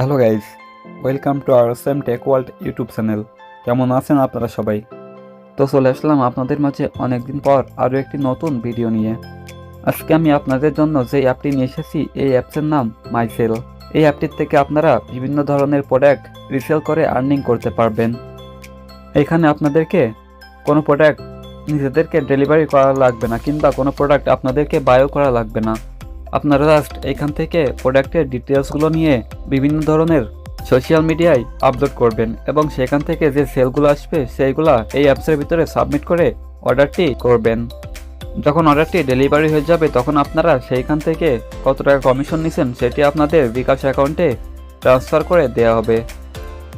Hello guys welcome to our same tech world YouTube channel. কেমন আছেন আপনারা সবাই? তো চলে আসলাম আপনাদের মাঝে অনেকদিন পর আরও একটি নতুন ভিডিও নিয়ে। আজকে আমি আপনাদের জন্য যে অ্যাপটি নিয়ে এসেছি, এই অ্যাপসের নাম মাইসেল। এই অ্যাপটির থেকে আপনারা বিভিন্ন ধরনের প্রোডাক্ট রিসেল করে আর্নিং করতে পারবেন। এখানে আপনাদেরকে কোনো প্রোডাক্ট নিজেদেরকে ডেলিভারি করা লাগবে না, কিংবা কোনো প্রোডাক্ট আপনাদেরকে বায়ো করা লাগবে না। আপনারা জাস্ট এখান থেকে প্রোডাক্টের ডিটেলসগুলো নিয়ে বিভিন্ন ধরনের সোশ্যাল মিডিয়ায় আপলোড করবেন এবং সেখান থেকে যে সেলগুলো আসবে, সেইগুলো এই অ্যাপসের ভিতরে সাবমিট করে অর্ডারটি করবেন। যখন অর্ডারটি ডেলিভারি হয়ে যাবে, তখন আপনারা সেইখান থেকে কত টাকা কমিশন নিছেন, সেটি আপনাদের বিকাশ অ্যাকাউন্টে ট্রান্সফার করে দেওয়া হবে।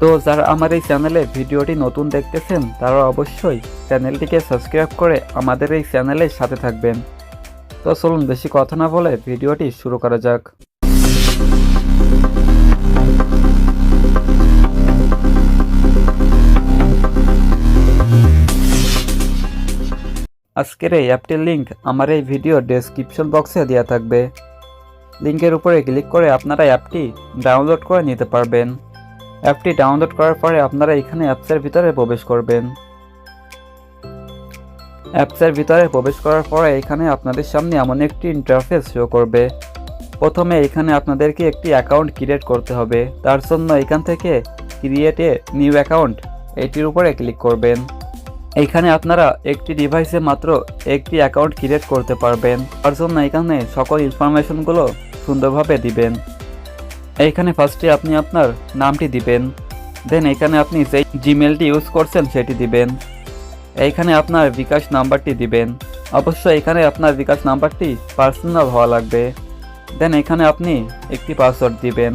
তো যারা আমার এই চ্যানেলে ভিডিওটি নতুন দেখতেছেন, তারা অবশ্যই চ্যানেলটিকে সাবস্ক্রাইব করে আমাদের এই চ্যানেলের সাথে থাকবেন। তো চলুন বেশি কথা না বলে ভিডিওটি শুরু করা যাক। আজকের এই অ্যাপটির লিঙ্ক আমার এই ভিডিও ডেসক্রিপশন বক্সে দেওয়া থাকবে। লিঙ্কের উপরে ক্লিক করে আপনারা অ্যাপটি ডাউনলোড করে নিতে পারবেন। অ্যাপটি ডাউনলোড করার পরে আপনারা এখানে অ্যাপসের ভিতরে প্রবেশ করবেন। অ্যাপসের ভিতরে প্রবেশ করার পরে এখানে আপনাদের সামনে এমন একটি ইন্টারফেস শো করবে। প্রথমে এখানে আপনাদেরকে একটি অ্যাকাউন্ট ক্রিয়েট করতে হবে। তার জন্য এখান থেকে ক্রিয়েট নিউ অ্যাকাউন্ট এটির উপরে ক্লিক করবেন। এইখানে আপনারা একটি ডিভাইসে মাত্র একটি অ্যাকাউন্ট ক্রিয়েট করতে পারবেন। তার জন্য এখানে সকল ইনফরমেশনগুলো সুন্দরভাবে দিবেন। এইখানে ফার্স্টে আপনি আপনার নামটি দিবেন। দেন এখানে আপনি যেই জিমেলটি ইউজ করছেন সেটি দিবেন। এইখানে আপনার বিকাশ নাম্বারটি দিবেন। অবশ্যই এখানে আপনার বিকাশ নাম্বারটি পার্সোনাল হওয়া লাগবে। দেন এখানে আপনি একটি পাসওয়ার্ড দিবেন।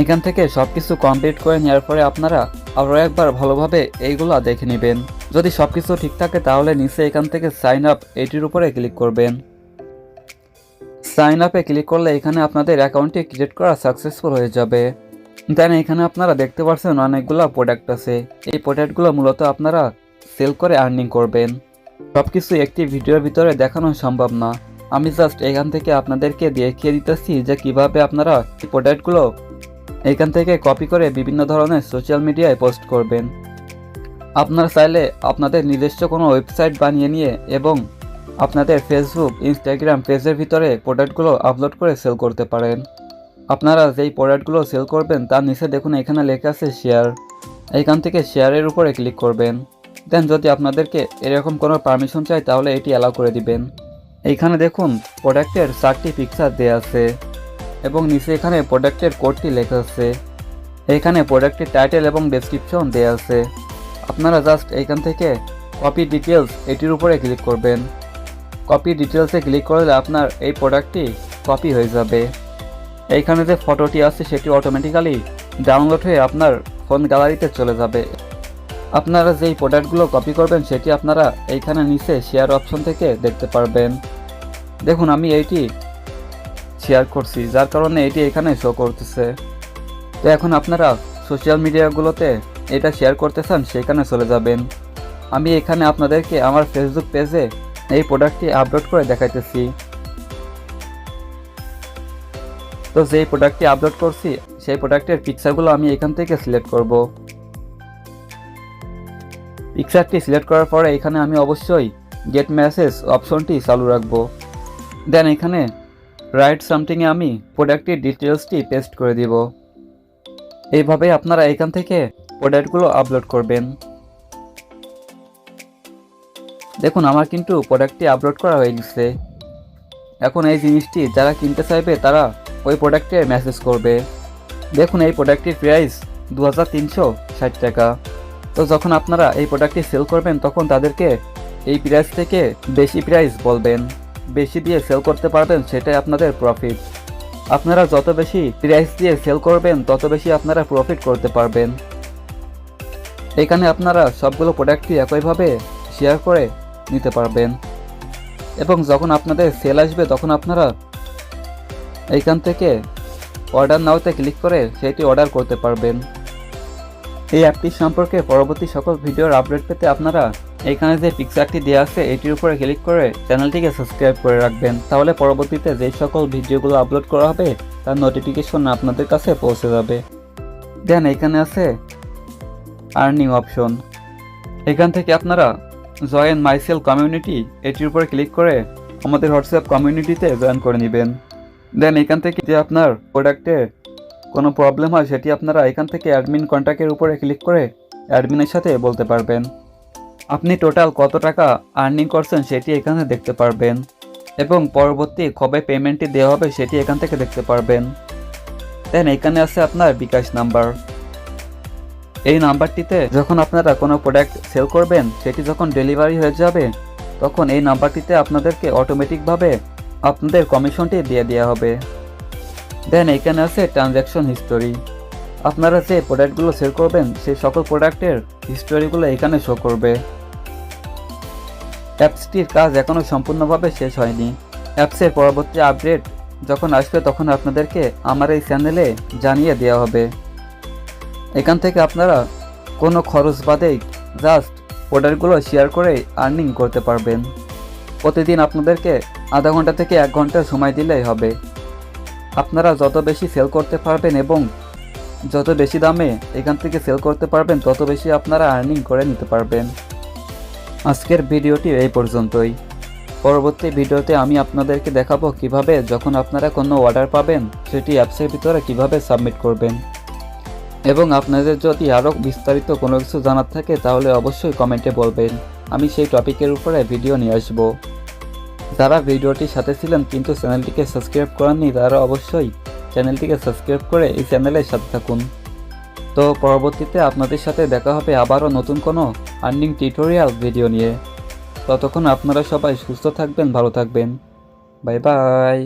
এখান থেকে সব কিছু কমপ্লিট করে নেওয়ার পরে আপনারা আরও একবার ভালোভাবে এইগুলো দেখে নেবেন। যদি সব কিছু ঠিক থাকে তাহলে নিচে এখান থেকে সাইন আপ এটির উপরে ক্লিক করবেন। সাইন আপে ক্লিক করলে এখানে আপনাদের অ্যাকাউন্টটি ক্রিয়েট করা সাকসেসফুল হয়ে যাবে। দেন এখানে আপনারা দেখতে পাচ্ছেন অনেকগুলো প্রোডাক্ট আছে। এই প্রোডাক্টগুলো মূলত আপনারা সেল করে আর্নিং করবেন। সব কিছু একটি ভিডিওর ভিতরে দেখানো সম্ভব না। আমি জাস্ট এখান থেকে আপনাদেরকে দেখিয়ে দিতেছি যে কীভাবে আপনারা এই প্রোডাক্টগুলো এখান থেকে কপি করে বিভিন্ন ধরনের সোশ্যাল মিডিয়ায় পোস্ট করবেন। আপনারা চাইলে আপনাদের নিজস্ব কোনো ওয়েবসাইট বানিয়ে নিয়ে এবং আপনাদের ফেসবুক ইনস্টাগ্রাম পেজের ভিতরে প্রোডাক্টগুলো আপলোড করে সেল করতে পারেন। আপনারা যেই প্রোডাক্টগুলো সেল করবেন, তার নিচে দেখুন এখানে লেখা আছে শেয়ার এইখান থেকে শেয়ারের উপরে ক্লিক করবেন। দেন যদি আপনাদেরকে এরকম কোনো পারমিশন চাই, তাহলে এটি অ্যালাউ করে দিবেন। এইখানে দেখুন প্রোডাক্টের চারটি পিকচার দেওয়া আছে। এবং নিচে এখানে প্রোডাক্টের কোডটি লেখা আছে। এখানে প্রোডাক্টের টাইটেল এবং ডেসক্রিপশন দেওয়া আছে। আপনারা জাস্ট এইখান থেকে কপি ডিটেলস এটির উপরে ক্লিক করবেন। কপি ডিটেলসে ক্লিক করলে আপনার এই প্রোডাক্টটি কপি হয়ে যাবে। এইখানে যে ফটোটি আছে সেটি অটোমেটিক্যালি ডাউনলোড হয়ে আপনার ফোন গ্যালারিতে চলে যাবে। আপনারা যেই প্রোডাক্টগুলো কপি করবেন সেটি আপনারা এইখানে নিচে শেয়ার অপশন থেকে দেখতে পারবেন। দেখুন, আমি এইটি শেয়ার করছি, যার কারণে এটি এখানে শো করতেছে। তো এখন আপনারা সোশ্যাল মিডিয়াগুলোতে এটা শেয়ার করতে চান, সেখানে চলে যাবেন। আমি এখানে আপনাদেরকে আমার ফেসবুক পেজে এই প্রোডাক্টটি আপলোড করে দেখাইতেছি। তো যেই প্রোডাক্টটি আপলোড করছি, সেই প্রোডাক্টের পিকচারগুলো আমি এখান থেকে সিলেক্ট করব। পিকচারটি সিলেক্ট করার পরে এখানে আমি অবশ্যই গেট মেসেজ অপশনটি চালু রাখব। দেন এখানে রাইট সামথিংয়ে আমি প্রোডাক্টের ডিটেলসটি পেস্ট করে দিব। এইভাবে আপনারা এখান থেকে প্রোডাক্টগুলো আপলোড করবেন। দেখুন, আমার কিন্তু প্রোডাক্টটি আপলোড করা হয়ে গেছে। এখন এই জিনিসটি যারা কিনতে চাইবে, তারা ওই প্রোডাক্টে মেসেজ করবে। দেখুন, এই প্রোডাক্টটির প্রাইস দু ষাট টাকা। তো যখন আপনারা এই প্রোডাক্টটি সেল করবেন, তখন তাদেরকে এই প্রাইস থেকে বেশি প্রাইস বলবেন। বেশি দিয়ে সেল করতে পারবেন, সেটাই আপনাদের প্রফিট আপনারা যত বেশি প্রাইস দিয়ে সেল করবেন, তত বেশি আপনারা প্রফিট করতে পারবেন। এখানে আপনারা সবগুলো প্রোডাক্টই একইভাবে শেয়ার করে নিতে পারবেন। এবং যখন আপনাদের সেল আসবে, তখন আপনারা এইখান থেকে অর্ডার নাওতে ক্লিক করে সেটি অর্ডার করতে পারবেন। এই অ্যাপটি সম্পর্কে পরবর্তী সকল ভিডিওর আপডেট পেতে আপনারা এখানে যে পিকচারটি দেওয়া আছে, এটির উপরে ক্লিক করে চ্যানেলটিকে সাবস্ক্রাইব করে রাখবেন। তাহলে পরবর্তীতে যে সকল ভিডিওগুলো আপলোড করা হবে, তার নোটিফিকেশন আপনাদের কাছে পৌঁছে যাবে। দেন এখানে আছে আর্নিং অপশন এখান থেকে আপনারা জয়েন মাইসেল কমিউনিটি এটির উপরে ক্লিক করে আমাদের হোয়াটসঅ্যাপ কমিউনিটিতে জয়েন করে নেবেন। দেন এখান থেকে যে আপনার প্রোডাক্টে কোনো প্রবলেম হয়, সেটি আপনারা এখান থেকে অ্যাডমিন কন্ট্যাক্টের উপরে ক্লিক করে অ্যাডমিনের সাথে বলতে পারবেন। আপনি টোটাল কত টাকা আর্নিং করছেন সেটি এখানে দেখতে পারবেন। এবং পরবর্তী কবে পেমেন্টটি দেওয়া হবে সেটি এখান থেকে দেখতে পারবেন। দেন এখানে আছে আপনার বিকাশ নাম্বার এই নাম্বারটিতে যখন আপনারা কোনো প্রোডাক্ট সেল করবেন, সেটি যখন ডেলিভারি হয়ে যাবে, তখন এই নাম্বারটিতে আপনাদেরকে অটোমেটিকভাবে আপনাদের কমিশনটি দিয়ে দেওয়া হবে। দেন এখানে আছে ট্রানজ্যাকশন হিস্টোরি আপনারা যে প্রোডাক্টগুলো সেল করবেন, সেই সকল প্রোডাক্টের হিস্টোরিগুলো এখানে শো করবে। অ্যাপসটির কাজ এখনও সম্পূর্ণভাবে শেষ হয়নি। অ্যাপসের পরবর্তী আপডেট যখন আসবে, তখন আপনাদেরকে আমার এই চ্যানেলে জানিয়ে দেওয়া হবে। এখান থেকে আপনারা কোনো খরচ বাদেই জাস্ট প্রোডাক্টগুলো শেয়ার করে আর্নিং করতে পারবেন। প্রতিদিন আপনাদেরকে আধা ঘণ্টা থেকে এক ঘণ্টা সময় দিলেই হবে। আপনারা যত বেশি সেল করতে পারবেন এবং যত বেশি দামে এখান থেকে সেল করতে পারবেন, তত বেশি আপনারা আর্নিং করে নিতে পারবেন। আজকের ভিডিওটি এই পর্যন্তই। পরবর্তী ভিডিওতে আমি আপনাদেরকে দেখাবো কীভাবে যখন আপনারা কোনো অর্ডার পাবেন, সেটি অ্যাপসের ভিতরে কীভাবে সাবমিট করবেন। এবং আপনাদের যদি আরও বিস্তারিত কোনো কিছু জানার থাকে, তাহলে অবশ্যই কমেন্টে বলবেন। আমি সেই টপিকের উপরে ভিডিও নিয়ে আসব। যারা ভিডিওটির সাথে ছিলেন কিন্তু চ্যানেলটিকে সাবস্ক্রাইব করেননি, তারা অবশ্যই চ্যানেলটিকে সাবস্ক্রাইব করে এই চ্যানেলের সাথে থাকুন। তো পরবর্তীতে আপনাদের সাথে দেখা হবে আবারও নতুন কোনো আর্নিং টিউটোরিয়াল ভিডিও নিয়ে। ততক্ষণ আপনারা সবাই সুস্থ থাকবেন, ভালো থাকবেন। Bye bye.